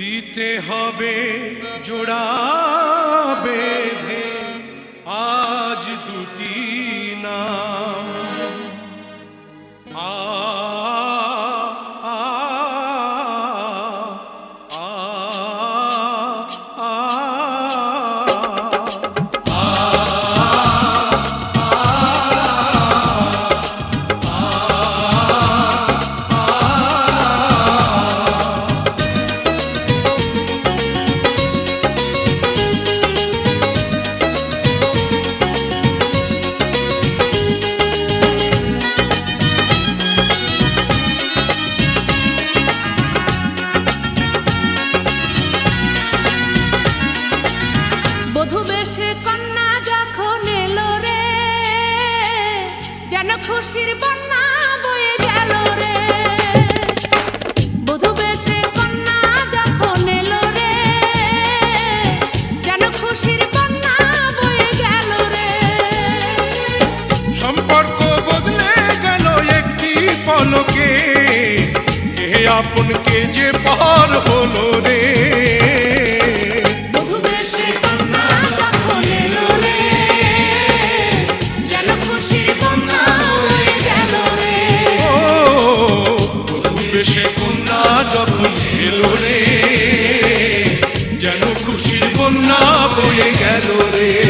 দিতে হবে জোড়া বেঁধে। আজ দুটি নাম। আ খুশির বন্যা বয়ে রে। বধূ বেশে কন্যা যখন এলো রে, যেন খুশির বন্যা বয়ে গেল রে। সম্পর্ক বদলে গেল একটি পলকে, কে আপন কে যে পার হলো রে? বেশে কন্যা যখন এলো রে যেন খুশির বন্যা বয়ে গেল রে।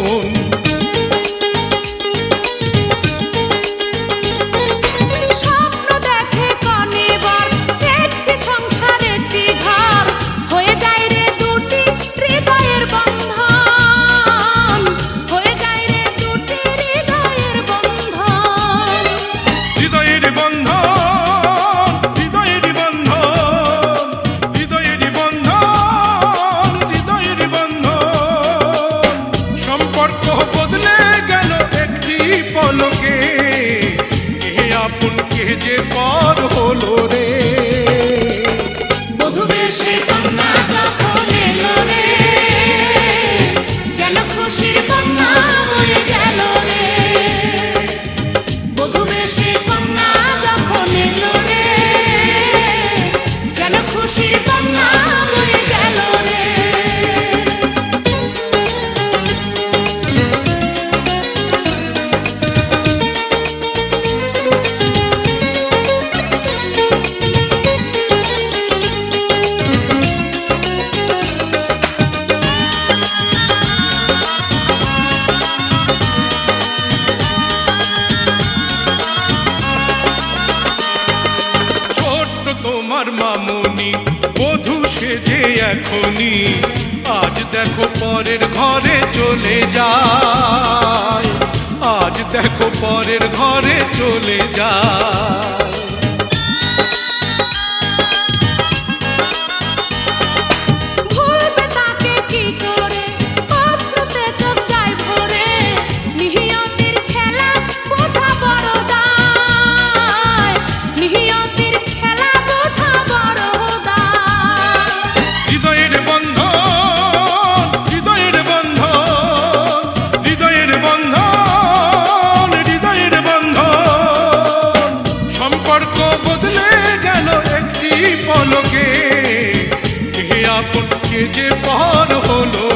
পর হলো সেজে এখনি আজ দেখো পরের ঘরে চলে যায়। আজ দেখো পরের ঘরে চলে যায়। আপন কে যে পান হলো